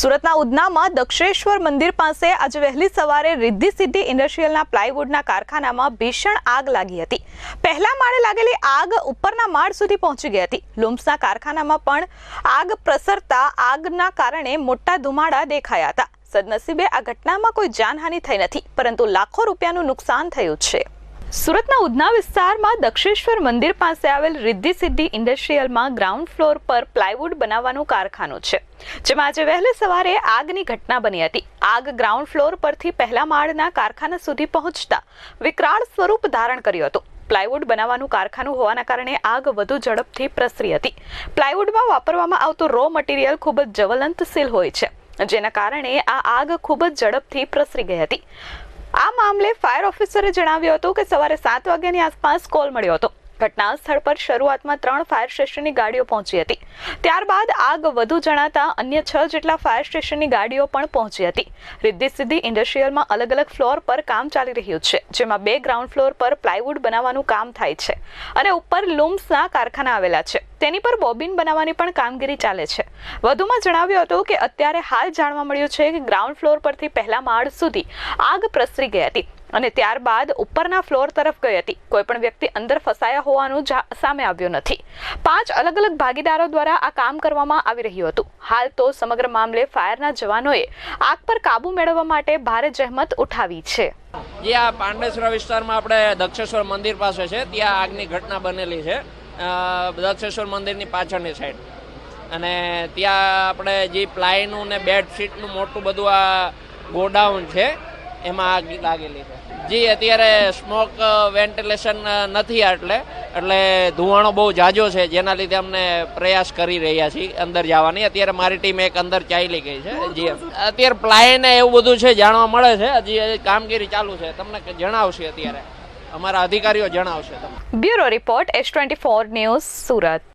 સુરતના ઉધનામાં દક્ષેશ્વર મંદિર પાસે આજે વહેલી સવારે રિદ્ધિ સિદ્ધિ ઇન્ડસ્ટ્રીયલના પ્લાયવુડના કારખાનામાં ભીષણ આગ લાગી હતી. પહેલા માળે લાગેલી આગ ઉપરના માળ સુધી પહોંચી ગઈ હતી. લુમ્સના કારખાનામાં પણ આગ પ્રસરતા આગના કારણે મોટા ધુમાડા દેખાયા હતા. સદનસીબે આ ઘટનામાં કોઈ જાનહાનિ થઈ નથી, પરંતુ લાખો રૂપિયાનું નુકસાન થયું છે. સુરતના ઉધના વિસ્તારમાં દક્ષેશ્વર મંદિર પાસે આવેલ રિદ્ધિ સિદ્ધિ ઇન્ડસ્ટ્રીયલમાં ગ્રાઉન્ડ ફ્લોર પર પ્લાયવુડ બનાવવાનું કારખાનું છે, જેમાં આજે વહેલી સવારે આગની ઘટના બની હતી. આગ ગ્રાઉન્ડ ફ્લોર પરથી પહેલા માળના કારખાના સુધી પહોંચતા વિકરાળ સ્વરૂપ ધારણ કર્યું હતું. પ્લાયવુડ બનાવવાનું કારખાનું હોવાના કારણે આગ વધુ ઝડપથી પ્રસરી હતી. પ્લાયવુડમાં વાપરવામાં આવતું રો મટીરિયલ ખૂબ જ જ્વલંતશીલ હોય છે, જેના કારણે આ આગ ખૂબ જ ઝડપથી પ્રસરી ગઈ હતી. આ મામલે ફાયર ઓફિસરે જણાવ્યું હતું કે સવારે સાત વાગ્યાની આસપાસ કોલ મળ્યો હતો. ઘટના સ્થળ પર શરૂઆતમાં ત્રણ ફાયર સ્ટેશનની ગાડીઓ પહોંચી હતી. ત્યારબાદ આગ વધુ જણાતા અન્ય છ જેટલા ફાયર સ્ટેશનની ગાડીઓ પણ પહોંચી હતી. રિદ્ધિ સિદ્ધિ ઇન્ડસ્ટ્રીયલમાં અલગ અલગ ફ્લોર પર કામ ચાલી રહ્યું છે, જેમાં બે ગ્રાઉન્ડ ફ્લોર પર પ્લાયવુડ બનાવવાનું કામ થાય છે અને ઉપર લૂમ્સના કારખાના આવેલા છે. તેની પર બોબિન બનાવવાની પણ કામગીરી ચાલે છે. વધુમાં જણાવ્યું હતું કે અત્યારે હાલ જાણવા મળ્યું છે કે ગ્રાઉન્ડ ફ્લોર પરથી પહેલા માળ સુધી આગ પ્રસરી ગઈ હતી. અને ત્યારબાદ ઉપરના ફ્લોર તરફ ગઈ હતી. કોઈ પણ વ્યક્તિ અંદર ફસાયા હોવાનું સામે આવ્યું નથી. પાંચ અલગ અલગ ભાગીદારો દ્વારા આ કામ કરવામાં આવી રહ્યું હતું. હાલ તો સમગ્ર મામલે ફાયરના જવાનોએ આગ પર કાબુ મેળવવા માટે ભારે જહેમત ઉઠાવી છે. જે આ પાંડેસરા વિસ્તારમાં આપણે દક્ષેશ્વર મંદિર પાસે છે, ત્યાં આગની ઘટના બનેલી છે. દક્ષેશ્વર મંદિરની પાછળની સાઈડ અને ત્યાં આપણે જે પ્લાયનું ને બેડશીટનું મોટું બધું આ ગોડાઉન છે એમાં આગ લાગેલી છે. જી, અત્યારે સ્મોક વેન્ટિલેશન નથી એટલે એટલે ધુવાણો બહુ જાજો છે, જેના લીધે અમને પ્રયાસ કરી રહ્યા છીએ અંદર જવાની. અત્યારે મારી ટીમ એક અંદર ચાલી ગઈ છે. જી, અત્યારે પ્લાય એવું બધું છે, જાણવા મળે છે. હજી કામગીરી ચાલુ છે. તમને જણાવશે અત્યારે? અમારા અધિકારીઓ જણાવશે તમને. Bureau report, S twenty four news Surat.